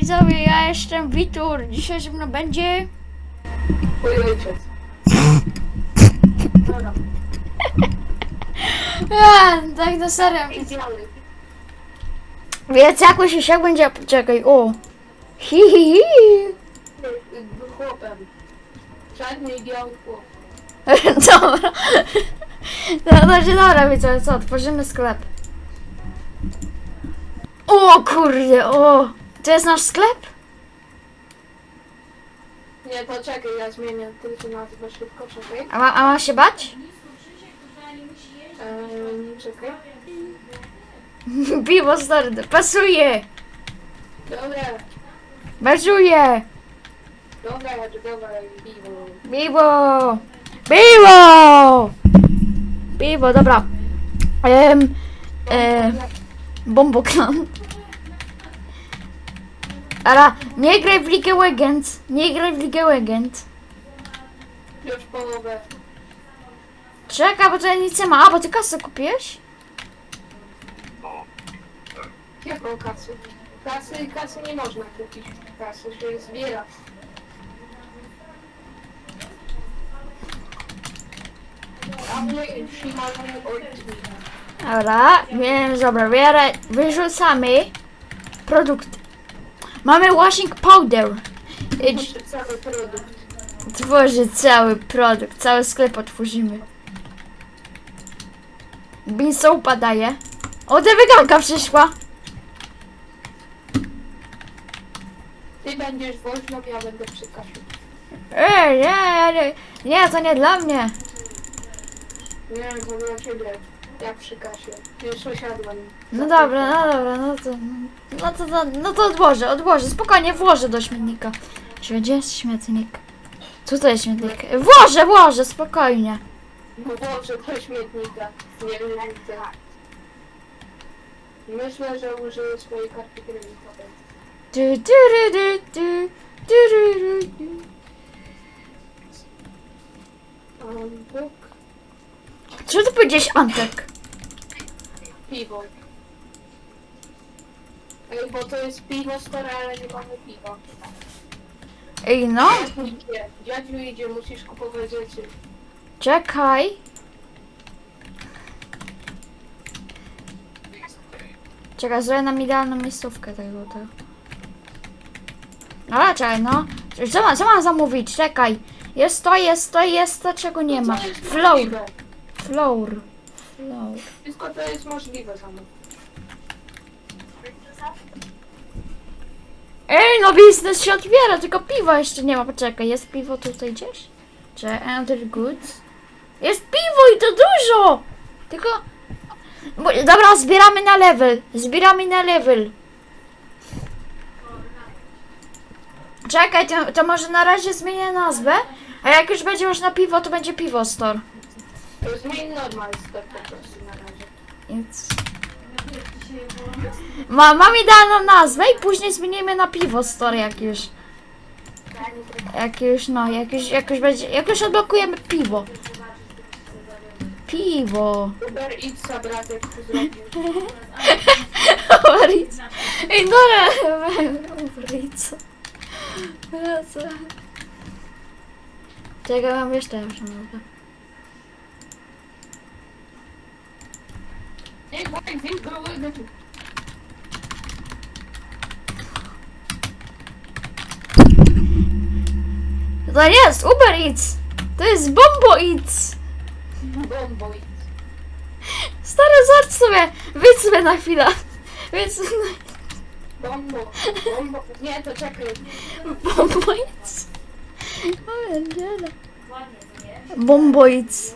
widzowie, ja jestem Witur. Dzisiaj ze mną będzie... Twój ojciec. Dobra, A, tak na serio. idealny. Więc jakoś jak będzie... Czekaj, o. Hi, hi, hi. Chłopem. Czarny i biały chłop. Dobra. No, znaczy, dobra, widzowie, co? Otworzymy sklep. O kurde, o. To jest nasz sklep? Nie, poczekaj, ja zmienię tylko nazwę szybko, czekaj. A ma, a ma się bać? Ehm, czekaj. Piwo stary, pasuje. Dobra, Pasuje. dobra, dobra, piwo. Piwo! Piwo! Piwo, dobra. Em, e, Bomboklan. Ara, nie graj w League of Legends. Nie graj w League of Legends. Już połowę. Czekaj, bo to ja nic nie ma. A, bo ty kasę kupiłeś? Jaką kasę? Kasy, kasy nie można kupić. Kasy się zbiera. A mnie Shimano ojciec. Dobra, więc dobra, wyrzucamy produkt. Mamy washing powder. Idź, Cały produkt. tworzy cały produkt, cały sklep otworzymy. Bean soapa daje. O, ta wyganka przyszła. Ty będziesz woźną, ja będę przy Kasiu. Ej, nie, nie, nie, to nie dla mnie. Nie, to dla ciebie. Jak przy Kasiu. Już osiadłem. No dobra, no dobra, no to, no to, no, no to odłożę, odłożę, spokojnie włożę do śmietnika. Czy gdzie jest śmietnik? Tutaj jest śmietnik. Włożę, włożę, spokojnie. Włożę do śmietnika. Nie widzę. Myślę, że użyję swojej karty kredytowej. Du, du, du, du, du, du, du, du, du. Um, Co ty powiedziałeś, Antek? piwo. Ej, bo to jest piwo stare, ale nie mamy piwa. Ej, no, Dziadziu idzie, dziadziu idzie, musisz kupować rzeczy. czekaj. Czekaj, zrobię nam idealną miejscówkę tego, tego. Ale czekaj, no. Co, co mam zamówić? Czekaj. Jest to, jest to, jest to, czego nie ma. Jest Flour, flour. Wszystko to jest możliwe zamówić. Ej, no biznes się otwiera, tylko piwa jeszcze nie ma. Poczekaj, jest piwo tutaj gdzieś? Czy enter goods? Jest piwo i to dużo! Tylko... Bo, dobra, zbieramy na level. Zbieramy na level. Czekaj, to, to może na razie zmienię nazwę, a jak już będzie można piwo, to będzie piwo store. To jest main normal step po prostu na razie. Więc... Ma, mam idealną nazwę i później zmienimy na piwo store jak już. Jak już, no, jak już, jak już będzie, jak już odblokujemy piwo. Piwo. Uber Eatsa bratek zrobił. Uber Eats. Ej, dobra, Uber Eats. Co? Czekaj, mam jeszcze lepszą nazwę. To nie jest Uber Eats. To jest Bombo Eats. Bombo Eats. Stary, zobacz sobie. Wyjdź sobie na chwilę. Wyjdź sobie Bombo. Bombo. Nie, to czekaj. na Bombo Eats. O. Bombo Eats. Bombo Eats.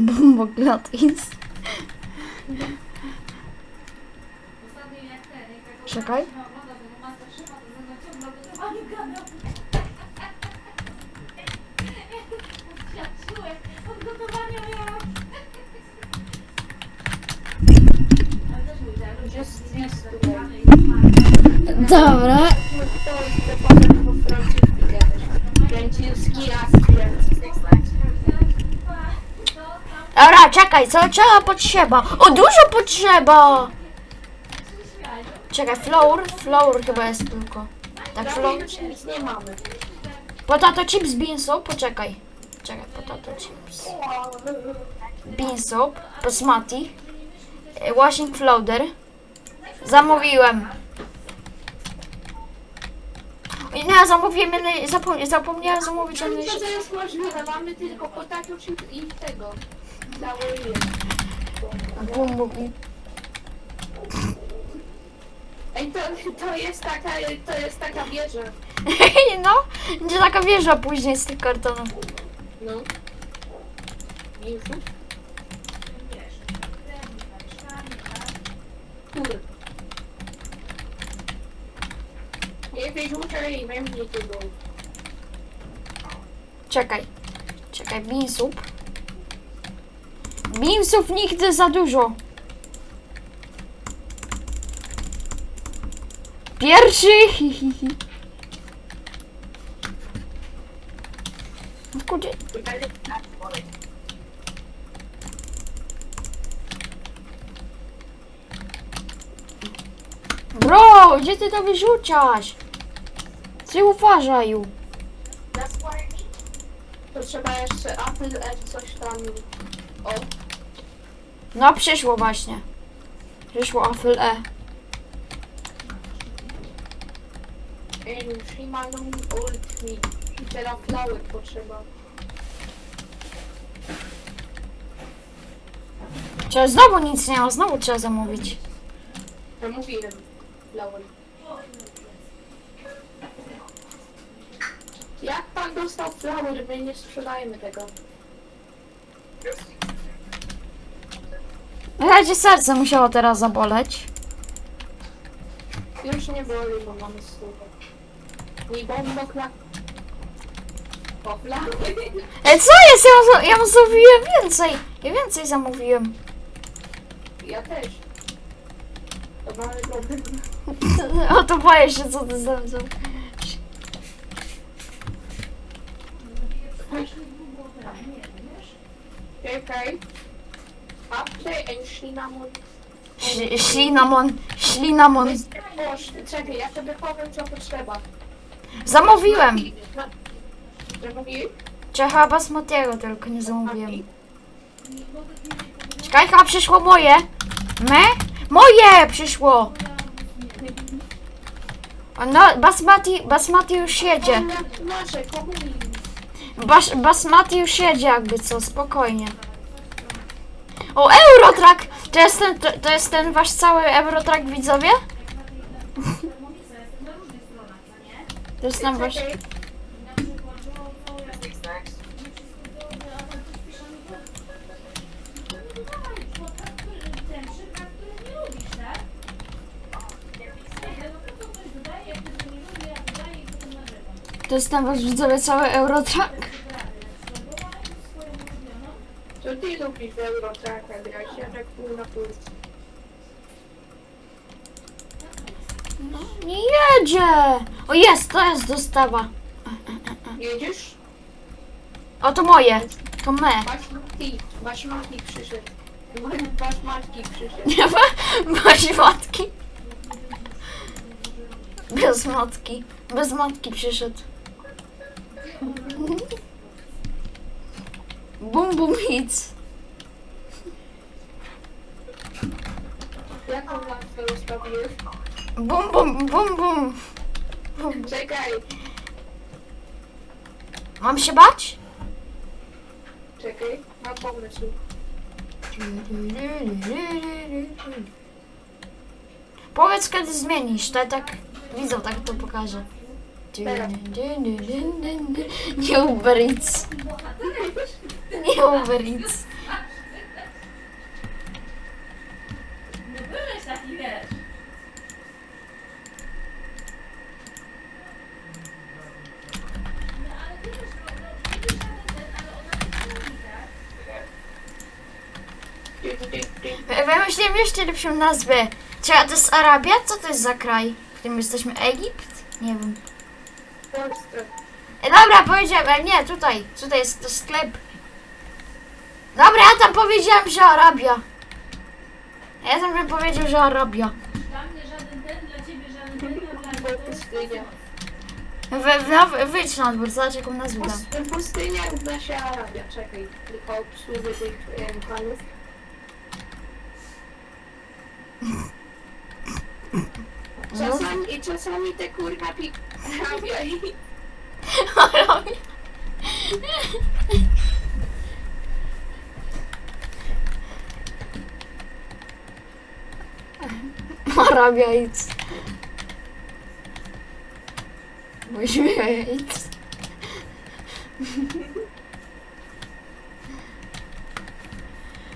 Bombo Glatis. Czekaj. Dobra. Czekaj, co trzeba potrzeba? O, dużo potrzeba! Czekaj, flour, flour chyba jest tylko. Tak, flour. nic nie mamy. Potato chips, bean soup, poczekaj. Czekaj, potato chips. Bean soup, basmati, e, washing powder. Zamówiłem. Nie, zamówiłem zapom zapomniałem zamówić To, jest możliwe, mamy tylko potato chip i tego. Bum, to, to jest taka, to jest taka wieża. No, będzie taka wieża później z tych kartonów. No. Już? Kur. Nie wyrzucaj we mnie tego. Czekaj, czekaj, bean soup. Soup nigdy za dużo. Pierwszy, hi, hi, hi. No Kurde, bro, gdzie ty to wyrzucasz? Ty uważaj. To trzeba jeszcze Edge coś tam. O, No, przyszło właśnie. Przyszło Apple E. Shimanon Ult Mi. I teraz flower potrzeba. Trzeba znowu nic nie ma, znowu trzeba zamówić. Ja mówiłem. Flower. Jak pan dostał flower? My nie sprzedajemy tego. Radzie serce musiało teraz zaboleć. Już nie boli, bo mamy stówę. Nie bombo klak. Flower. E, co jest? Ja, ja zamówiłem więcej. Ja więcej zamówiłem. Ja też. To mamy problem. O, to boję się, co ty za... za... Czekaj. Ś- Ślinamon, ślinamon. Boż, czekaj, ja sobie powiem co potrzeba. Zamówiłem. Zamówiłem? Czecha basmatiego tylko nie zamówiłem. Czekaj, chyba przyszło moje. Me? Moje przyszło. O, No, basmati, basmati już jedzie. Nasze. Bas, basmati już jedzie jakby co, spokojnie. O, Eurotrack! To jest ten, to, to jest ten wasz cały Eurotrack widzowie? To jest ten wasz... To jest ten wasz widzowie cały Eurotrack? To ty lubisz w Eurotracka grać, ja tak pół na pół. Nie jedzie! O jest, to jest dostawa. Jedziesz? O, to moje. To me. Wasz matki, wasz matki przyszedł. Wasz matki przyszedł. Nie ma? Matki? Bez matki. Bez matki przyszedł. Bum bum hits. Jaką łatwę rozprawiłeś? Bum bum bum bum. Czekaj, Mam się bać? czekaj, mam pomysł. Powiedz kiedy zmienisz, to ja tak widzę, tak to pokażę. Nie Uber Eats. Nie Uber Eats. Nie byłeś taki, wiesz. No ale ty też, no, no, ty też ale ten, ale ona też mówi, tak? Wymyśliłem jeszcze lepszą nazwę. Czy a to jest Arabia? Co to jest za kraj, w którym jesteśmy? Egipt? Nie wiem. E, dobra, powiedziałem, e, nie, tutaj. Tutaj jest to sklep. Dobra, ja tam powiedziałem, że Arabia. Ja tam bym powiedział, że Arabia. Dla mnie żaden ten, dla ciebie żaden ten, a dla mnie to jest pustynia. We, we, wyjdź na dwór, zobacz jaką nazwę dam. Pust- Pustynia równa się Arabia. Czekaj, tylko obsłużę tych em, panów. Czasami, i czasami te kurwa pik... Arabia i... Arabia. Arabia idź. Musimy idź.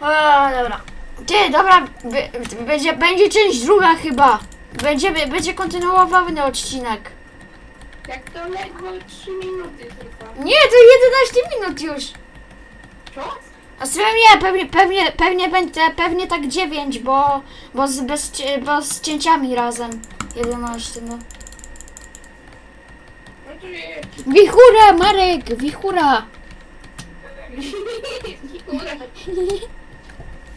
O, dobra. Ty, dobra, b- będzie, będzie część druga chyba. Będzie, będzie kontynuowany odcinek. Jak to ledwo 3 minuty trwa. Nie, to 11 minut już. Co? A sobie nie, pewnie, pewnie, pewnie będzie, pewnie tak 9, bo, bo, z, bez, bo z cięciami razem 11, no. No to jest... Wichura, Marek, wichura. Wichura.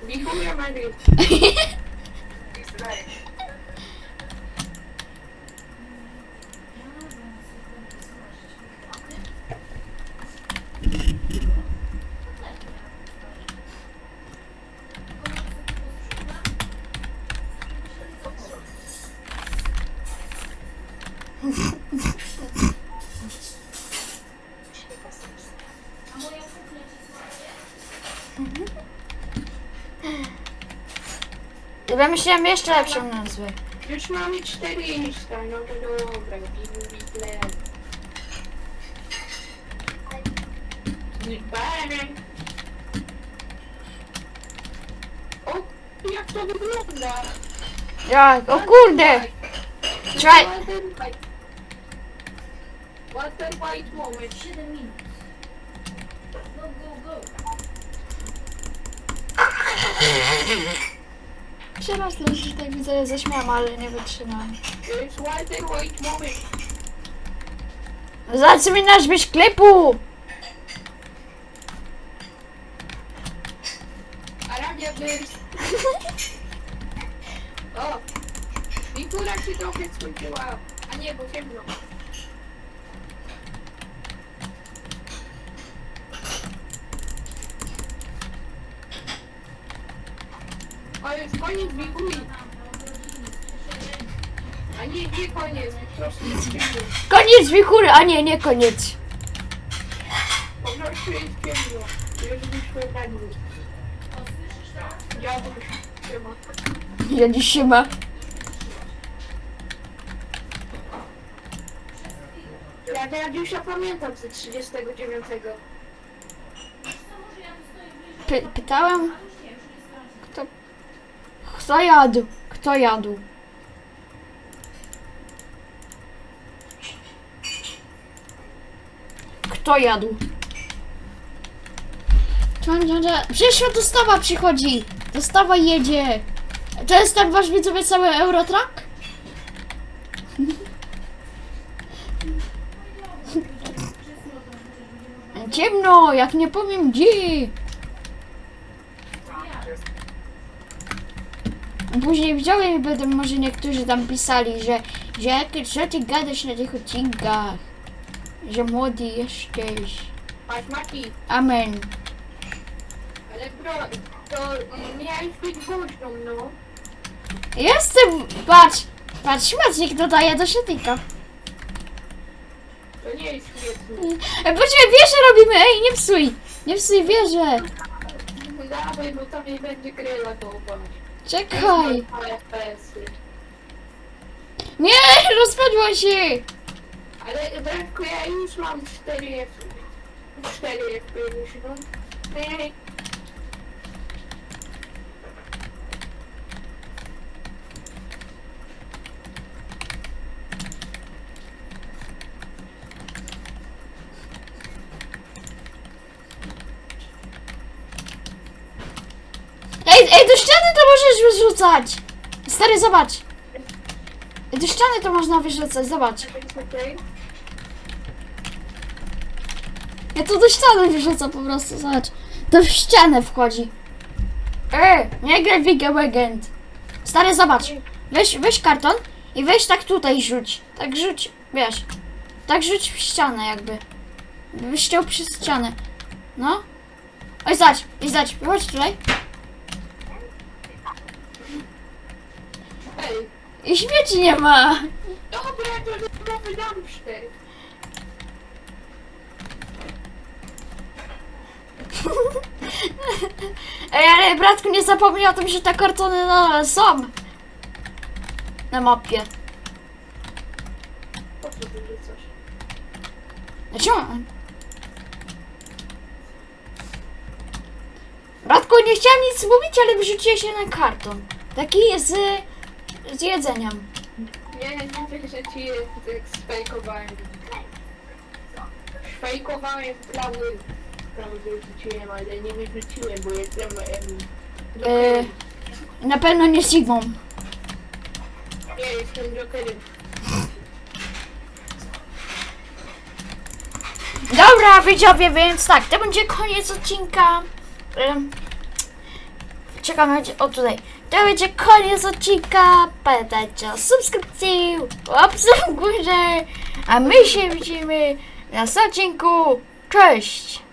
Wichura Mary. A Wymyśliłem jeszcze lepszą nazwę. Już mamy 400, no to dobra. Witle. Goodbye. O, jak to wygląda? Jak? O kurde! Czekaj. Water white. Water white moment. 7 minut. Go, go, go. Przerosnę się tak widzę, zaśmiałam, ale nie moment. Zacznij nazwę sklepu! Arabia Bears. O! Wikura się trochę skończyła. A nie, bo ciemno. Jest koniec Wikury. A nie, nie koniec. Po prostu jest. Koniec wichury, a nie, nie koniec. Po prostu jest. Już na? Dziaduś. Ja dziś się ma. Ja Dziadusia pamiętam ze 39. Wiesz co, może ja tu stoję bliżej. Py pytałam, A już nie, już nie sprawdzę. kto... Kto jadł? Kto jadł? Kto jadł? Przyszła dostawa przychodzi! Dostawa jedzie! To jest tak wasz widzowie cały Eurotrack? Ciemno, jak nie powiem gdzie! Później widziałem i będą może niektórzy tam pisali, że, że jak, co ty gadasz na tych odcinkach? Że młody jesteś. Patrz Mati, Amen. ale bro, to miałeś być głośną, no. Jestem, patrz, patrz, Maciek dodaje do szetika. To nie jest śmieszne. E, Poczekaj, wieżę robimy, ej, nie psuj, nie psuj wieżę. Dawaj, bo tam nie będzie gryla kołpać. Czekaj. FPS-y. Nie, rozpadła się. Ale Bratku, ja już mam 4 F... 4 FPS, no. Ej, Ej, ej, do ściany to możesz wyrzucać. Stary, zobacz. Do ściany to można wyrzucać, zobacz. Ja to do ściany wyrzucam po prostu, zobacz. To w ścianę wchodzi. E, nie graj w Legends. Stary, zobacz. Weź, weź karton i weź tak tutaj rzuć. Tak rzuć, wiesz. Tak rzuć w ścianę jakby. Byś chciał przez ścianę. No. Oj, zobacz, i zobacz, chodź tutaj. Ej, I śmieci nie ma. dobra, to nowy dumpster. Ej, ale bratku, nie zapomnij o tym, że te kartony nadal są. Na mapie. Po co ty rzucasz? Dlaczego? Bratku, nie chciałam nic mówić, ale wyrzuciłeś jeden karton. Taki z, z jedzeniem. Nie, nie wiesz, że ci tak sfejkowałem. Szfejkowałem prawy. Prawy wyrzuciłem, ale nie wyrzuciłem, bo jestem... Em, Yy, na pewno nie Sigmą. Nie, jestem Jokerem. Dobra, widzowie, więc tak, to będzie koniec odcinka. Ym, czekamy, o tutaj. To będzie koniec odcinka. Pamiętajcie o subskrypcji, łapce w górze. A my się widzimy na następnym odcinku. Cześć!